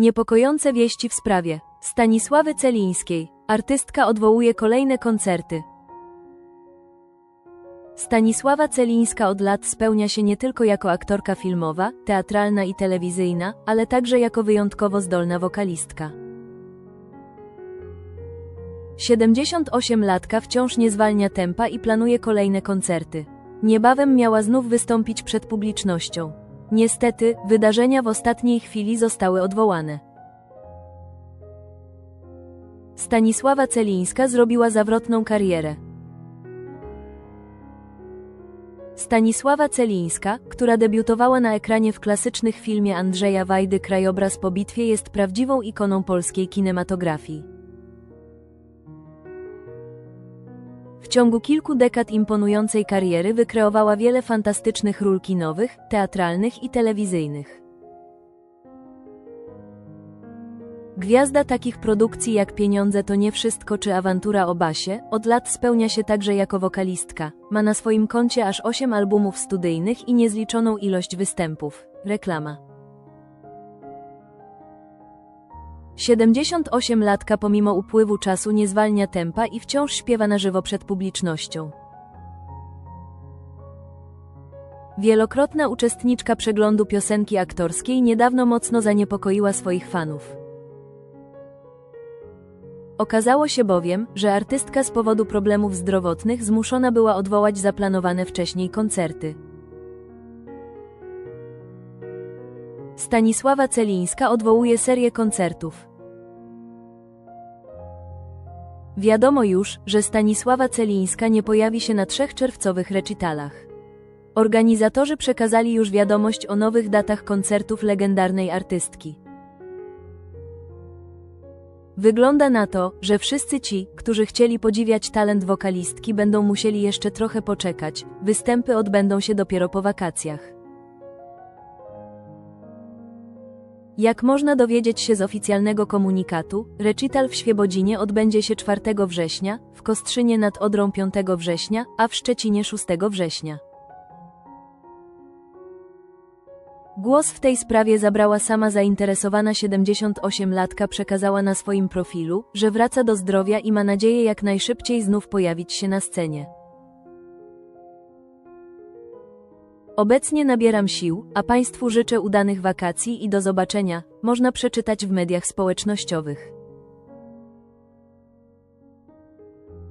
Niepokojące wieści w sprawie Stanisławy Celińskiej. Artystka odwołuje kolejne koncerty. Stanisława Celińska od lat spełnia się nie tylko jako aktorka filmowa, teatralna i telewizyjna, ale także jako wyjątkowo zdolna wokalistka. 78-latka wciąż nie zwalnia tempa i planuje kolejne koncerty. Niebawem miała znów wystąpić przed publicznością. Niestety, wydarzenia w ostatniej chwili zostały odwołane. Stanisława Celińska zrobiła zawrotną karierę. Stanisława Celińska, która debiutowała na ekranie w klasycznych filmie Andrzeja Wajdy Krajobraz po bitwie jest prawdziwą ikoną polskiej kinematografii. Ciągu kilku dekad imponującej kariery wykreowała wiele fantastycznych ról kinowych, teatralnych i telewizyjnych. Gwiazda takich produkcji jak Pieniądze to nie wszystko czy Awantura o Basie, od lat spełnia się także jako wokalistka. Ma na swoim koncie aż 8 albumów studyjnych i niezliczoną ilość występów. Reklama. 78-latka pomimo upływu czasu nie zwalnia tempa i wciąż śpiewa na żywo przed publicznością. Wielokrotna uczestniczka przeglądu piosenki aktorskiej niedawno mocno zaniepokoiła swoich fanów. Okazało się bowiem, że artystka z powodu problemów zdrowotnych zmuszona była odwołać zaplanowane wcześniej koncerty. Stanisława Celińska odwołuje serię koncertów. Wiadomo już, że Stanisława Celińska nie pojawi się na trzech czerwcowych recitalach. Organizatorzy przekazali już wiadomość o nowych datach koncertów legendarnej artystki. Wygląda na to, że wszyscy ci, którzy chcieli podziwiać talent wokalistki, będą musieli jeszcze trochę poczekać. Występy odbędą się dopiero po wakacjach. Jak można dowiedzieć się z oficjalnego komunikatu, recital w Świebodzinie odbędzie się 4 września, w Kostrzynie nad Odrą 5 września, a w Szczecinie 6 września. Głos w tej sprawie zabrała sama zainteresowana 78-latka przekazała na swoim profilu, że wraca do zdrowia i ma nadzieję jak najszybciej znów pojawić się na scenie. Obecnie nabieram sił, a Państwu życzę udanych wakacji i do zobaczenia, można przeczytać w mediach społecznościowych.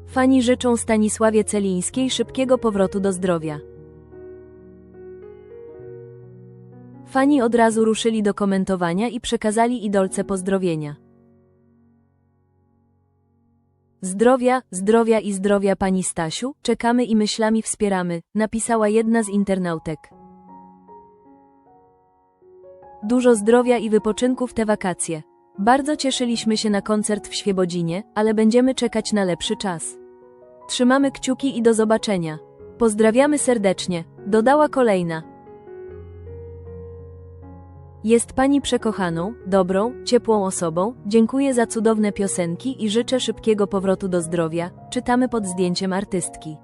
Fani życzą Stanisławie Celińskiej szybkiego powrotu do zdrowia. Fani od razu ruszyli do komentowania i przekazali idolce pozdrowienia. Zdrowia, zdrowia i zdrowia pani Stasiu, czekamy i myślami wspieramy, napisała jedna z internautek. Dużo zdrowia i wypoczynku w te wakacje. Bardzo cieszyliśmy się na koncert w Świebodzinie, ale będziemy czekać na lepszy czas. Trzymamy kciuki i do zobaczenia. Pozdrawiamy serdecznie, dodała kolejna. Jest pani przekochaną, dobrą, ciepłą osobą, dziękuję za cudowne piosenki i życzę szybkiego powrotu do zdrowia, czytamy pod zdjęciem artystki.